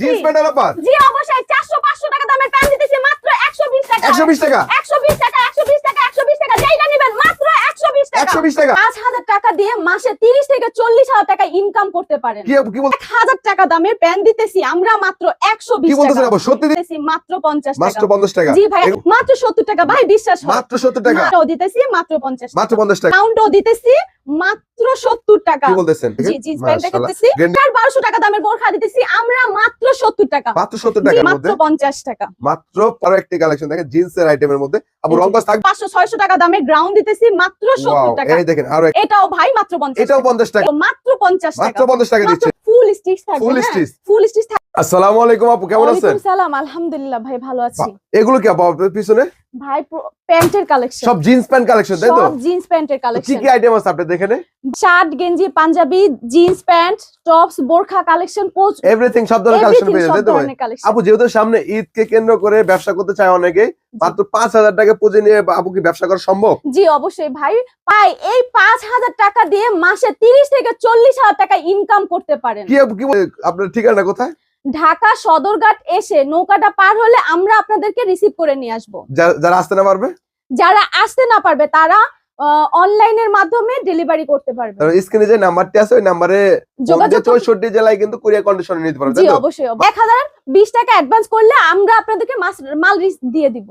Jeans প্যান্টের offer জি অবশ্যই। 400 500 টাকা দামের প্যান্ট দিতেছি মাত্র 120 টাকা। 120 টাকা? 120 টাকা 120 টাকা 120 টাকা যেইটা নেবেন মাত্র 120 টাকা। 120 টাকা। 5000 টাকা দিয়ে মাসে 30 থেকে 40 হাজার টাকা ইনকাম করতে পারেন। কি কি বল 1000 টাকা দামের প্যান্ট দিতেছি আমরা মাত্র 120 কি বলতেছেন টাকা। আবার? সত্যি দি- দিতেছি মাত্র 50 টাকা। মাত্র 50 টাকা। জি ভাই মাত্র 70 টাকা। ভাই বিশ্বাস মাত্র 70 টাকা। দিতেছি মাত্র 50 মাত্র টাকা। 50 টাকা। কাউন্টও দিতেছি মাত্র 70 টাকা। বলতেছেন? 1200 টাকা দামের বোরখা দিতেছি আমরা মাত্র 70 টাকা। মাত্র 70 জি, টাকার মাত্র 50 টাকা। মাত্র আরও একটি কালেকশন দেখেন জিন্সের আইটেমের মধ্যে। আবার থাকবে 500 600 টাকা দামের গ্রাউন্ড দিতেছি মাত্র সত্তর টাকা। দেখেন আরও এটাও ভাই মাত্র 50 এটাও 50 টাকা। মাত্র 50 টাকা। মাত্র 50 টাকা দিচ্ছে। ফুল স্টিচ থাকবে ফুল স্টিচ ফুল স্টিচ আসসালামু আলাইকুম আপু কেমন আছেন? সালাম আলহামদুলিল্লাহ ভাই ভালো আছি। এগুলো কি আপু আপনার পিছনে? ভাই প্যান্টের কালেকশন সব জিন্স প্যান্ট কালেকশন তাই তো? সব জিন্স প্যান্টের তো কি কালেকশন কি আইটেম আছে আপনাদের এখানে শার্ট গেঞ্জি পাঞ্জাবি জিন্স প্যান্ট টপস বোরখা কালেকশন পোস্ট এভরিথিং সব ধরনের কালেকশন পেয়ে যাবেন তাই তো কালেকশন আপু যেহেতু সামনে ঈদ কে কেন্দ্র করে ব্যবসা করতে চায় অনেকে মাত্র পাঁচ হাজার টাকা পুঁজি নিয়ে আপু কি ব্যবসা করা সম্ভব? জি অবশ্যই ভাই। ভাই এই পাঁচ হাজার টাকা দিয়ে মাসে তিরিশ থেকে চল্লিশ হাজার টাকা ইনকাম করতে পারেন। কি আপু কি আপনার ঠিকানা কোথায়? ঢাকা সদরঘাট এসে নৌকাটা পার হলে আমরা আপনাদেরকে রিসিভ করে নিয়ে আসব। যারা আসতে না পারবে? যারা আসতে না পারবে তারা অনলাইনের মাধ্যমে ডেলিভারি করতে পারবে। স্ক্রিনে যে নাম্বারটি আছে ওই নাম্বারে যোগাযোগ করতে- চৌষট্টি জেলায় কিন্তু কুরিয়ার কন্ডিশনে নিতে পারবে জি অবশ্যই। এক হাজার বিশ টাকা অ্যাডভান্স করলে আমরা আপনাদেরকে মাল দিয়ে দিব।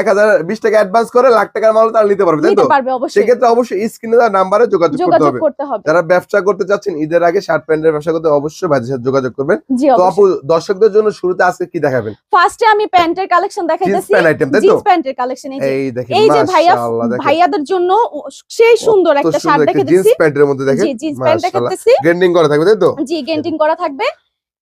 এক হাজার বিশ টাকা অ্যাডভান্স করে লাখ টাকার মাল তারা নিতে পারবে তাই তো? সেক্ষেত্রে অবশ্যই স্ক্রিনে নাম্বারে যোগাযোগ করতে হবে। যারা ব্যবসা করতে চাচ্ছেন ঈদের আগে শার্ট প্যান্টের ব্যবসা করতে অবশ্যই ভাইদের সাথে যোগাযোগ করবেন। তো আপু দর্শকদের জন্য শুরুতে আজকে কি দেখাবেন? ফার্স্টে আমি প্যান্টের কালেকশন দেখাইতেছি। জিন্স প্যান্টের কালেকশন এই দেখেন এই যে ভাইয়া ভাইয়াদের জন্য সেই সুন্দর একটা শার্ট একটা জিন্স প্যান্টের মধ্যে দেখেন। জিন্স প্যান্ট মাশাআল্লাহ। দেখাতেছি করা থাকবে তাই তো? জি গেন্টিং করা থাকবে।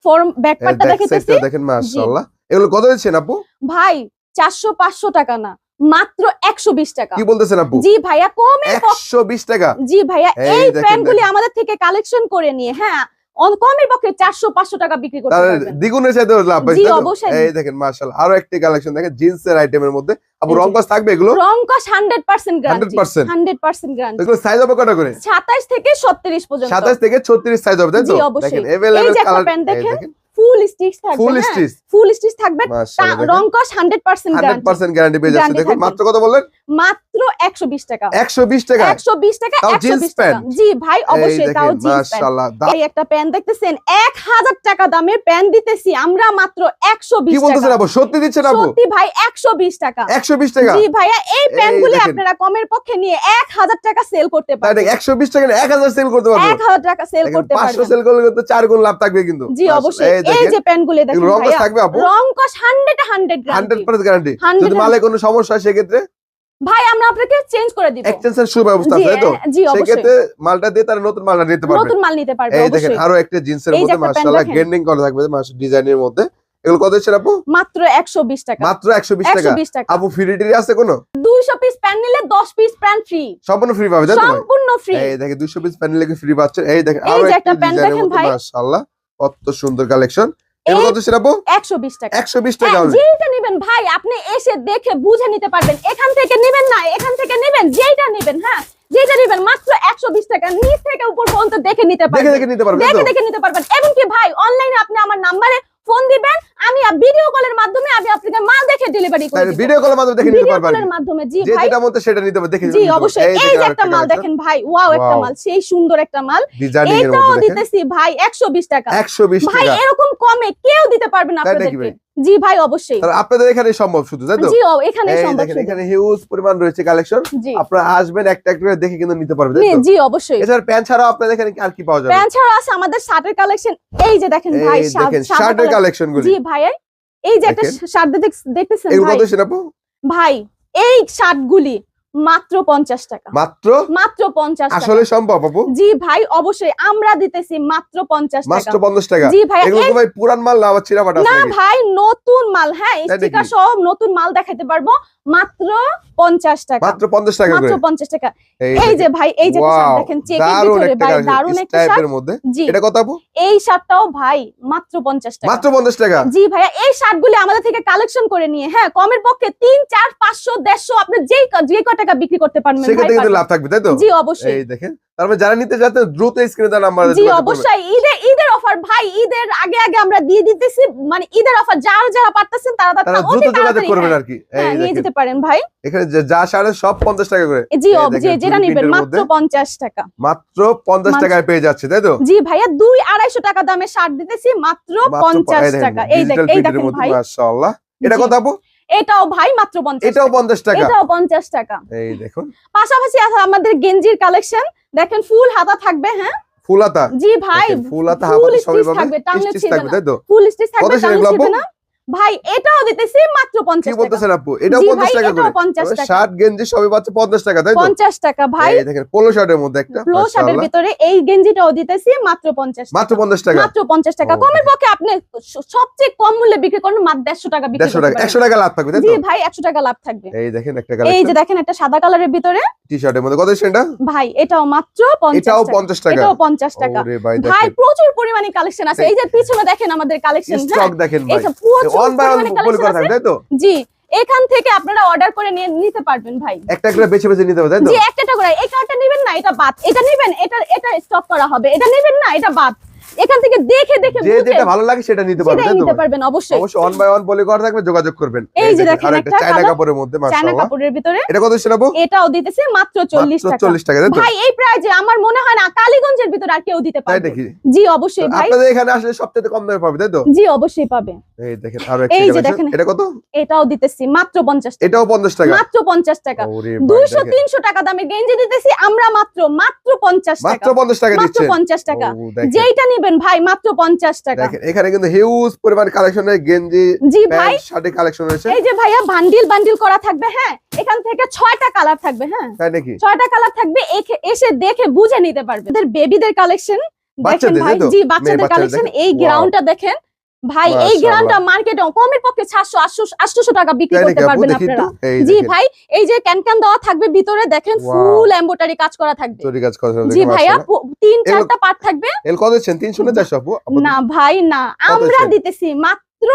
ফর্ম ব্যাক এই পার্টটা back দেখাতেছি side টা দেখেন মাশাআল্লাহ। এগুলো কত দিচ্ছেন আপু? ভাই চারশো পাঁচশো টাকা না মাত্র একশো বিশ টাকা। কি বলতেছেন আপু? জি ভাইয়া পক্ষে একশো বিশ টাকা? জি ভাইয়া এই এই প্যান্ট গুলি আমাদের থেকে কালেকশন করে নিয়ে হ্যাঁ কমের পক্ষে চারশো পাঁচশো টাকা বিক্রি করতে তার পারবেন। দ্বিগুণের সাথে লাভ জি, পাইছে তাই তো? অবশ্যই। এই দেখেন মাশাআল্লাহ আরও একটি কালেকশন দেখেন জিন্সের আইটেমের মধ্যে। আপু থাকবে এগুলো? রং কস hundred percent guarantee 100% hundred percent guarantee এগুলো সাইজ হবে করে? সাতাইশ থেকে সত্তিরিশ পর্যন্ত। সাতাশ থেকে ছত্রিশ সাইজ হবে তাই তো? দেখেন এই এভেলেবেল যে একটা কালার দেখেন, ফুল স্টিচ থাকবে ফুল স্টিচ ফুল স্টিচ থাকবে রং কস hundred percent hundred guarantee percent guarantee পেয়ে যাচ্ছে। দেখুন মাত্র কথা বললেন? মাত্র একশো বিশ টাকা। একশো বিশ টাকা? একশো বিশ টাকা জি ভাই অবশ্যই তাও জিন্স প্যান্ট এই একটা প্যান্ট দেখতেছেন এক হাজার টাকা দামের প্যান্ট দিতেছি আমরা মাত্র একশো কি বলতেছেন আপু? সত্যি দিচ্ছেন আপু? সত্যি ভাই একশো বিশ টাকা। জি ভাইয়া এই আপনারা কমের পক্ষে নিয়ে এক হাজার টাকা সেল করতে পারবেন। টাকা এক হাজার সেল করতে টাকা সেল করতে সেল করলে কিন্তু চার গুণ লাভ থাকবে কিন্তু। জি অবশ্যই। এই যে দেখেন রং থাকবে আপু? রং কস hundred hundred hundred guarantee percent guarantee যদি মালে কোনো সমস্যা হয় সেক্ষেত্রে ভাই আমরা আপনাকে চেঞ্জ করে দিব। এক্সচেঞ্জের সুব্যবস্থা আছে তো? সেক্ষেত্রে মালটা দিয়ে তারা নতুন মালটা নিতে পারবে। নতুন মাল নিতে পারবে এই দেখেন আরও একটা জিন্সের মধ্যে মাশাআল্লাহ। করা থাকবে মাশা ডিজাইনের মধ্যে। এগুলো কত হচ্ছে আপু? মাত্র একশো বিশ টাকা। মাত্র একশো বিশ একশো টাকা। আপু ফ্রি টিরি আছে কোনো? দুইশো পিস প্যান্ট নিলে দশ পিস প্যান্ট ফ্রি সম্পূর্ণ ফ্রি পাবে? সম্পূর্ণ ফ্রি এই দেখেন দুশো পিস প্যান্ট লেগে ফ্রি পাচ্ছেন? এই দেখেন আরও একটা ডিজাইনের দেখেন ভাই। মাশাআল্লাহ কত সুন্দর কালেকশন এগুলো কত টাকা। টাকা হ্যাঁ, হলে যেইটা নেবেন ভাই আপনি এসে দেখে বুঝে নিতে পারবেন। এখান থেকে নেবেন না এখান থেকে নেবেন যেইটা নেবেন হ্যাঁ যেটা নেবেন মাত্র একশো বিশ টাকা। নিচ থেকে উপর পর্যন্ত দেখে নিতে দেখে পারবেন। দেখে নিতে পারবে দেখে দেখে নিতে পারবেন। এমনকি ভাই অনলাইনে আপনি আমার নাম্বারে ফোন দিবেন আমি ভিডিও কলের মাধ্যমে আমি আপনাকে মাল দেখে ডেলিভারি করে ভিডিও কলের মাধ্যমে দেখে নিতে ভিডিও পারবেন। কলের মাধ্যমে জি ভাই। যেটা মতো সেটা নিতে পারবে দেখে জি অবশ্যই। এই যে একটা মাল দেখেন। ভাই ওয়াও একটা মাল সেই সুন্দর একটা মাল। এটাও দিতেছি ভাই একশো বিশ টাকা। একশো বিশ ভাই এরকম কমে কেউ দিতে পারবে না আপনাদেরকে। জি ভাই অবশ্যই। তাহলে আপনাদের এখানে সম্ভব শুধু তাই তো? জি এখানে সম্ভব দেখেন এখানে হিউজ পরিমাণ রয়েছে কালেকশন আপনারা আসবেন একটা একটা করে দেখে কিন্তু নিতে পারবেন তাই জি, তো? জি অবশ্যই। এছাড়া প্যান্ট ছাড়াও আপনাদের এখানে আর কি পাওয়া যাবে? প্যান্ট ছাড়া আছে আমাদের শার্টের কালেকশন এই যে দেখেন ভাই শার্টের কালেকশন গুলি। জি ভাই এই যে একটা। শার্ট দেখতেছেন ভাই? এই শার্ট গুলি মাত্র পঞ্চাশ টাকা। মাত্র? মাত্র পঞ্চাশ টাকা। আসলে সম্ভব আপু। জি ভাই অবশ্যই আমরা দিতেছি মাত্র পঞ্চাশ মাত্র টাকা পঞ্চাশ টাকা। জি ভাই এগুলো তো ভাই পুরান মাল না না ভাই নতুন মাল হ্যাঁ স্টিকার সহ নতুন মাল দেখাতে পারব। মাত্র পঞ্চাশ টাকা। মাত্র পঞ্চাশ টাকা মাত্র করে। পঞ্চাশ টাকা। এই যে ভাই এই যে শার্ট দেখেন চেকের দারুণ ভিতরে একটা ভাই দারুণ একটা শার্ট। মধ্যে। এটা কত আপু? এই শার্টটাও ভাই মাত্র পঞ্চাশ টাকা। মাত্র পঞ্চাশ টাকা। জি ভাইয়া এই শার্টগুলি আমাদের থেকে কালেকশন করে নিয়ে হ্যাঁ কমের পক্ষে তিন চার পাঁচশো দেড়শো আপনি যেই যে ক টাকা বিক্রি করতে পারবেন ভাই সেক্ষেত্রে কিন্তু লাভ থাকবে তাই তো? জি অবশ্যই। এই দেখেন তারপরে যারা নিতে চাচ্ছেন দ্রুত স্ক্রিনে দেওয়া নাম্বার জি অবশ্যই। ঈদের ঈদের অফার ভাই ঈদের আগে আগে আমরা দিয়ে দিতেছি। মানে ঈদের অফার যারা যারা পারতেছেন তারা তারা দ্রুত যোগাযোগ করবেন হ্যাঁ, আর কি। হ্যাঁ, নিয়ে যেতে পারেন ভাই। এখানে যা সারে সব পঞ্চাশ টাকা করে। জি দেখেন, যে যেটা নিবেন মাত্র মধ্যে। পঞ্চাশ টাকা। মাত্র পঞ্চাশ মাত্র- টাকায় পেয়ে যাচ্ছে তাই তো? জি ভাইয়া দুই আড়াইশো টাকা দামের শার্ট দিতেছি মাত্র পঞ্চাশ টাকা। এই দেখ এই দেখেন ভাই। মাশাআল্লাহ। এটা কত আপু? এটাও ভাই মাত্র পঞ্চাশ এটাও পঞ্চাশ টাকা। এটাও পঞ্চাশ টাকা। এই দেখুন। পাশাপাশি আছে আমাদের গেঞ্জির কালেকশন। দেখেন ফুল হাতা থাকবে হ্যাঁ? ফুল হাতা। জি ভাই ফুল হাতা ফুল সবই থাকবে, টাংলে ছিঁড়বে না। ফুল স্টিচ থাকবে টাংলে ছিঁড়বে? না? ভাই এটাও দিতেছি মাত্র কি পঞ্চাশ টাকা। বলতেছেন আপু? এটাও জি পঞ্চাশ ভাই, টাকা করে। 50 টাকা। শার্ট গেঞ্জি সবই পাচ্ছে পঞ্চাশ টাকা তাই তো? পঞ্চাশ টাকা ভাই। এই দেখেন পোলো শার্টের মধ্যে একটা। ফ্লো শার্টের ভিতরে এই গেঞ্জিটাও দিতেছি মাত্র পঞ্চাশ মাত্র পঞ্চাশ টাকা। মাত্র পঞ্চাশ টাকা। কমের পক্ষে আপনি সবচেয়ে কম মূল্যে বিক্রি করেন মাত্র দেড়শো টাকা বিক্রি দেড়শো করতে টাকা পারেন। একশো টাকা লাভ থাকবে তাই তো? জি ভাই একশো টাকা লাভ থাকবে। এই দেখেন একটা কালার এই যে দেখেন একটা সাদা কালারের ভিতরে। টি শার্টের মধ্যে। কত সেটা ভাই এটাও মাত্র পঞ্চাশ এটাও টাকা। পঞ্চাশ টাকা। এটাও পঞ্চাশ টাকা। ভাই প্রচুর পরিমাণে কালেকশন আছে। এই যে পিছনে দেখেন আমাদের কালেকশন হ্যাঁ? স্টক দেখেন ভাই। এইসব প্রচুর ওয়ান বাই ওয়ান বলে করা থাকে তাই তো? জি এখান থেকে আপনারা অর্ডার করে নিয়ে নিতে পারবেন ভাই। একটা করে বেছে বেছে নিতে হবে তাই তো? জি একটা একটা করে। এই কার্ডটা নেবেন না এটা বাদ। এটা নেবেন এটা এটা স্টক করা হবে। এটা নেবেন না এটা বাদ। এখান থেকে দেখে দেখে যে যেটা ভালো লাগে সেটা নিতে পারবে সেটাই তাই তো? নিতে পারবেন অবশ্যই। অবশ্যই ওয়ান বাই ওয়ান বলে করা থাকবে যোগাযোগ করবেন। এই যে দেখেন একটা চায়না কাপড়ের মধ্যে চায়না কাপড়ের ভিতরে। এটা কত শোনাবো এটাও দিতেছে মাত্র চল্লিশ মাত্র টাকা। চল্লিশ টাকা তাই তো? ভাই এই প্রাইজে আমার মনে হয় না কালীগঞ্জের ভিতরে আর কেউ দিতে পারবে। নাকি জি অবশ্যই ভাই। আপনাদের এখানে আসলে সবচেয়ে কম দামে পাবে তাই তো? জি অবশ্যই পাবে। এই দেখেন আরও একটা এই যে দেখেন। এটা কত? এটাও দিতেছি মাত্র পঞ্চাশ টাকা। এটাও পঞ্চাশ টাকা? মাত্র পঞ্চাশ টাকা। ওরে ভাই দুইশো দেখেন। তিনশো টাকা দামে গেঞ্জি দিতেছি আমরা মাত্র মাত্র পঞ্চাশ মাত্র 50 টাকা পঞ্চাশ টাকা মাত্র দিচ্ছে পঞ্চাশ টাকা। দেখেন। যেইটা নিবেন ভাই মাত্র পঞ্চাশ টাকা। দেখেন এখানে কিন্তু হিউজ পরিমাণ কালেকশনের গেঞ্জি জি ভাই। শার্টের কালেকশন রয়েছে। এই যে ভাইয়া বান্ডিল বান্ডিল করা থাকবে হ্যাঁ? এখান থেকে ছয়টা কালার থাকবে হ্যাঁ? তাই নাকি? ছয়টা কালার থাকবে এসে দেখে বুঝে নিতে পারবে এদের বেবিদের কালেকশন দেখেন বাচ্চাদের, ভাই জি বাচ্চাদের কালেকশন এই. গ্রাউন্ডটা দেখেন ভাই এই গ্রামটা মার্কেটে কমের পক্ষে সাতশো আটশো আটশোশো টাকা বিক্রি করতে পারবেন আপনারা। জি ভাই এই যে ক্যানক্যান ক্যান দেওয়া থাকবে ভিতরে দেখেন ফুল এম্বোটারি কাজ করা থাকবে। জি ভাইয়া তিন চারটা পার্ট থাকবে। না ভাই না আমরা দিতেছি মাত্র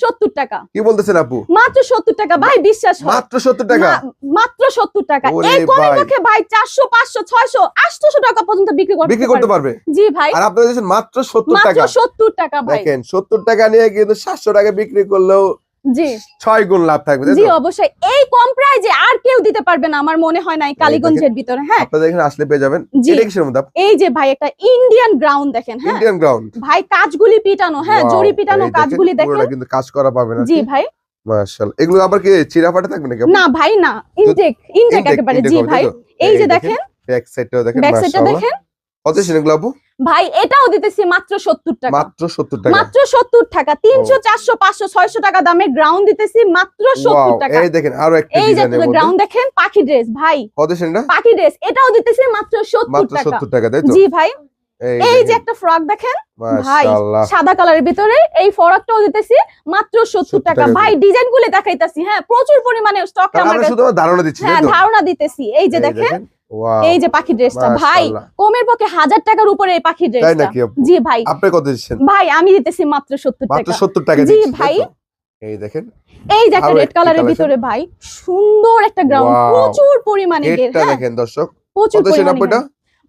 সত্তর টাকা। কি বলতেছেন আপু? মাত্র সত্তর টাকা ভাই বিশ্বাস মাত্র সত্তর টাকা? মাত্র সত্তর টাকা। এই কমের ভাই। চারশো পাঁচশো ছয়শো আটশো টাকা পর্যন্ত বিক্রি করতে বিক্রি করতে পারবে। জি ভাই। আর আপনারা মাত্র সত্তর টাকা। সত্তর টাকা ভাই। দেখেন সত্তর টাকা নিয়ে কিন্তু সাতশো টাকা বিক্রি করলেও জি। ছয় গুণ লাভ থাকবে জি অবশ্যই। এই কম প্রাইজে আর কেউ দিতে পারবে না আমার মনে হয় না কালীগঞ্জের ভিতরে হ্যাঁ। আপনাদের এখানে আসলে পেয়ে যাবেন। এটা কিসের মধ্যে এই যে ভাই একটা ইন্ডিয়ান গ্রাউন্ড দেখেন হ্যাঁ। ইন্ডিয়ান গ্রাউন্ড ভাই কাজগুলি পিটানো হ্যাঁ জড়ি পিটানো কাজগুলি দেখেন। কিন্তু কাজ করা পাবেন আর জি ভাই। মাশাআল্লাহ এগুলো আবার কি চিরা ফাটা থাকবে নাকি না ভাই না ইনটেক ইনটেক একেবারে জি ভাই। এই যে দেখেন ব্যাক সাইডটাও দেখেন ব্যাক সাইডটা দেখেন। কত ছিল আপু ভাই এটাও দিতেছি মাত্র সত্তর টাকা। মাত্র 70 টাকা। মাত্র সত্তর টাকা তিনশো চারশো পাঁচশো ছয়শো টাকা দামের গ্রাউন্ড দিতেছি মাত্র সত্তর টাকা। এই দেখেন আরও একটা এই যে গ্রাউন্ড দেখেন পাখি ড্রেস ভাই। পাখি ড্রেস এটাও দিতেছি মাত্র সত্তর টাকা। টাকা জি ভাই। এই যে একটা ফ্রক দেখেন ভাই সাদা কালারের ভিতরে এই ফরকটাও দিতেছি মাত্র সত্তর টাকা। ভাই ডিজাইনগুলো দেখাইতেছি হ্যাঁ প্রচুর পরিমাণে স্টক ধারণা দিচ্ছি হ্যাঁ ধারণা দিতেছি। এই যে দেখেন। এই যে পাখি ড্রেসটা ভাই। কমের পক্ষে হাজার টাকার উপরে এই পাখি ড্রেসটা। জি ভাই। আপনি কত দিচ্ছেন? ভাই আমি দিতেছি মাত্র সত্তর মাত্র টাকা 70 টাকা জি ভাই। এই দেখেন। এই একটা রেড কালারের ভিতরে ভাই সুন্দর একটা গ্রাউন্ড প্রচুর পরিমাণে এটা হ্যাঁ? দেখেন দর্শক। প্রচুর পরিমাণে।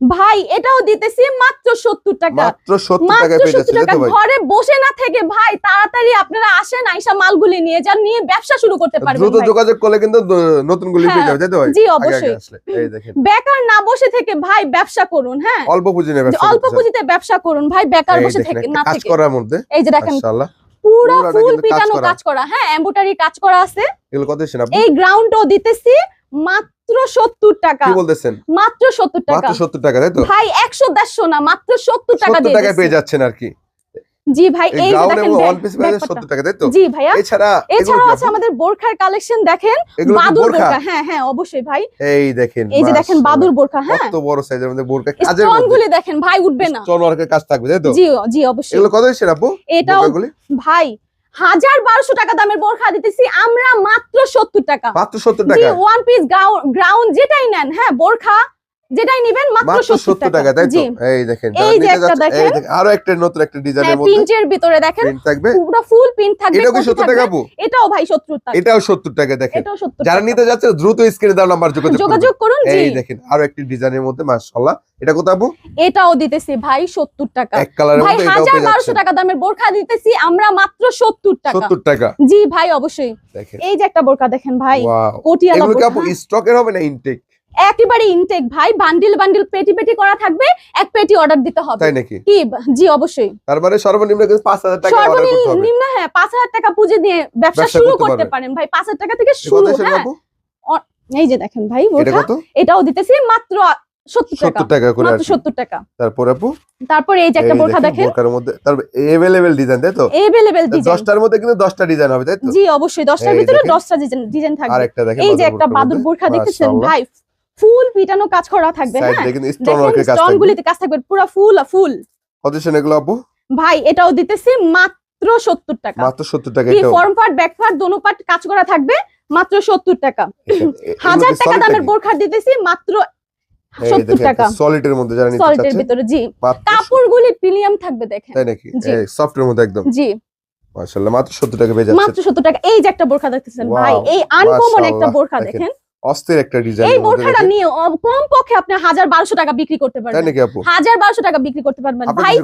ভাই এটাও দিতেছি মাত্র সত্তর টাকা। মাত্র 70 মাত্র টাকায় পেয়ে সত্তর টাকা। ঘরে বসে না থেকে ভাই তাড়াতাড়ি আপনারা আসেন আইসা মালগুলি নিয়ে যান নিয়ে ব্যবসা শুরু করতে পারবেন দ্রুত যোগাযোগ করলে কিন্তু দ- নতুন গুলি পেয়ে হ্যাঁ, যাবে তাই তো জি অবশ্যই। এই দেখেন। বেকার না বসে থেকে ভাই ব্যবসা করুন হ্যাঁ? অল্প পুঁজি নেবে যে অল্প পুঁজিতে ব্যবসা করুন ভাই বেকার বসে থেকে না কাজ থেকে। করার মধ্যে এই যে দেখেন পুরো ফুল কাজ পিটানো। কাজ করা হ্যাঁ এমব্রয়ডারি কাজ করা আছে। এগুলো কত এই গ্রাউন্ডও দিতেছি মাত্র সত্তর টাকা। কি বলতেছেন? মাত্র সত্তর টাকা। মাত্র 70 টাকা তাই তো? ভাই একশো দেড়শো না মাত্র সত্তর টাকা 70 দিয়ে টাকায় পেয়ে যাচ্ছেন আর কি। জি ভাই এই এই যে গ্রাউন্ড দেখেন ওয়ান পিস পেয়ে 70 টাকা তাই তো? জি ভাইয়া। এছাড়া এগুলো এছাড়াও আছে আমাদের বোরখার কালেকশন দেখেন বাদুর বোরখা? বোরখা। হ্যাঁ হ্যাঁ অবশ্যই ভাই। এই দেখেন এই যে দেখেন। বাদুর বোরখা হ্যাঁ। কত বড় সাইজের মধ্যে কাজের মধ্যে। দেখেন ভাই উঠবে না। স্টোন ওয়ার্কের কাজ থাকবে তাই তো? জি জি অবশ্যই। এগুলো কত দিচ্ছেন আপু এটাও ভাই হাজার বারোশো টাকা দামের বোরখা দিতেছি আমরা মাত্র সত্তর টাকা। মাত্র সত্তর টাকা। ওয়ান পিস গ্রাউন্ড যেটাই নেন হ্যাঁ বোরখা যেটাই নিবেন মাত্র মাত্র সত্তর সত্তর টাকা। টাকা তাই তো? এই দেখেন এই যে একটা দেখেন। আরও একটা নতুন একটা হ্যাঁ ডিজাইনের মধ্যে প্রিন্টের ভিতরে দেখেন প্রিন্ট থাকবে। পুরো ফুল প্রিন্ট থাকবে এটাও কি কপি সত্তর থাকবে। টাকা আপু? এটাও ভাই সত্তর টাকা। এটাও সত্তর টাকা দেখেন। এটাও সত্তর যারা নিতে যাচ্ছে দ্রুত স্ক্রিনে দেওয়া নাম্বার যোগাযোগ করবেন। যোগাযোগ করুন এই দেখেন আরও একটি ডিজাইনের মধ্যে মাশাআল্লাহ। এটা কত আপু? এটাও দিতেছি ভাই সত্তর টাকা। এক কালারের মধ্যে এটাও পেয়ে বারোশো যাচ্ছেন। টাকা দামের বোরখা দিতেছি আমরা মাত্র সত্তর টাকা। সত্তর টাকা। জি ভাই অবশ্যই। দেখেন। এই যে একটা বোরখা দেখেন ভাই ওয়াও। পটিয়ালা এগুলো কি আপু স্টকের হবে না ইনটেক একেবারে ইনটেক ভাই বান্ডিল বান্ডিল পেটি পেটি করা থাকবে এক পেটি অর্ডার দিতে হবে। তাই নাকি? কি? জি অবশ্যই। তার মানে সর্বনিম্ন কিন্তু পাঁচ হাজার টাকা সর্বনিম্ন হ্যাঁ পাঁচ হাজার টাকা পুঁজি দিয়ে ব্যবসা শুরু করতে পারেন। ভাই পাঁচ হাজার টাকা থেকে শুরু হ্যাঁ। এই যে দেখেন ভাই কত? এটাও দিতেছি মাত্র সত্তর টাকা। সত্তর টাকা করে মাত্র আছে সত্তর টাকা। তারপর আপু? তারপর এই যে একটা বোরখা দেখেন বোরকার মধ্যে তারপর এভেলেবেল ডিজাইন তাই তো? এভেলেবেল ডিজাইন দশটার মধ্যে কিন্তু দশটা ডিজাইন হবে তাই তো? জি অবশ্যই। দশটার এই ভিতরে দেখেন। দশটা ডিজাইন ডিজাইন থাকবে। এই যে একটা বাদুর বোরখা দেখতেছেন ভাই? ফুল পিটানো কাজ করা থাকবে হ্যাঁ? কিন্তু স্টোন ওয়ার্কের কাজ থাকবে। গুলিতে কাজ থাকবে পুরো ফুল ফুল। কত আপু ভাই এটাও দিতেছি মাত্র সত্তর টাকা। মাত্র সত্তর টাকা কি এটাও। ফর্ম পার্ট ব্যাক পার্ট দোনো পার্ট কাজ করা থাকবে মাত্র সত্তর টাকা। হাজার টাকা দামের বোরখা দিতেছি মাত্র সত্তর টাকা। সলিডের মধ্যে যারা নিতে ভিতরে জি। কাপড়গুলি প্রিমিয়াম থাকবে দেখেন। তাই নাকি? জি। সফটের মধ্যে একদম। জি। মাশাআল্লাহ মাত্র 70 টাকা পেয়ে যাচ্ছে। মাত্র সত্তর টাকা এই যে একটা বোরখা দেখতেছেন ভাই এই আনকমন একটা বোরখা দেখেন। অস্থির একটা ডিজাইন এই বোরখাটা নিয়ে কম পক্ষে আপনি হাজার বারোশো টাকা বিক্রি করতে পারবেন। তাই নাকি আপু? হাজার বারোশো টাকা বিক্রি করতে পারবেন। ভাই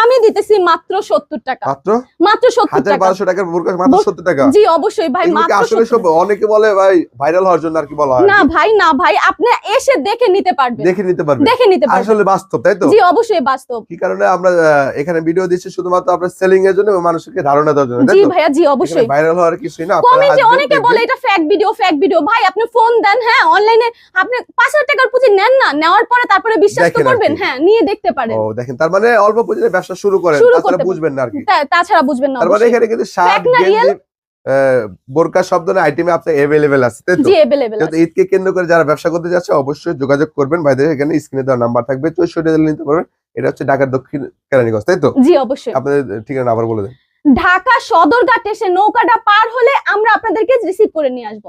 আমি দিতেছি মাত্র সত্তর টাকা। মাত্র? মাত্র সত্তর হাজার টাকা। বারোশো টাকার বোরকা মাত্র বোর- সত্তর টাকা? জি অবশ্যই ভাই মাত্র আসলে সব অনেকে বলে ভাই ভাইরাল হওয়ার জন্য আর কি বলা হয়? না ভাই না ভাই আপনি এসে দেখে নিতে পারবেন। দেখে নিতে পারবে দেখে নিতে পারবেন। আসলে বাস্তব তাই তো? জি অবশ্যই বাস্তব। কি কারণে আমরা এখানে ভিডিও দিচ্ছি শুধুমাত্র আপনার সেলিং এর জন্য মানুষকে ধারণা দেওয়ার জন্য জি ভাইয়া জি অবশ্যই। ভাইরাল হওয়ার কিছুই না কমেন্টে অনেকে বলে এটা ফেক ভিডিও ফেক ভিডিও ভাই আপনি ফোন দেন হ্যাঁ অনলাইনে আপনি পাঁচ হাজার টাকার পুঁজি নেন না নেওয়ার পরে তারপরে বিশ্বাস তো করবেন হ্যাঁ নিয়ে দেখতে পারেন। ও দেখেন তার মানে অল্প পুঁজিতে ব্যবসা শুরু করেন তাছাড়া বুঝবেন না আর কি। তাছাড়া বুঝবেন না তার মানে। এখানে কিন্তু শার্ট না? গেঞ্জি বোরকা সব ধরনের আইটেমে আপনার এভেলেবেল আছে তাই তো? জি অ্যাভেলেবেল যেহেতু ঈদকে কেন্দ্র করে যারা ব্যবসা করতে যাচ্ছে অবশ্যই যোগাযোগ করবেন। ভাইদের এখানে স্ক্রিনে দেওয়া নাম্বার থাকবে চৌষট্টি হাজার নিতে পারবেন। এটা হচ্ছে ঢাকার দক্ষিণ কেরানীগঞ্জ তাই তো? জি অবশ্যই। আপনাদের ঠিকানা আবার বলে দেন। ঢাকা সদরঘাট এসে নৌকাটা পার হলে আমরা আপনাদেরকে রিসিভ করে নিয়ে আসব।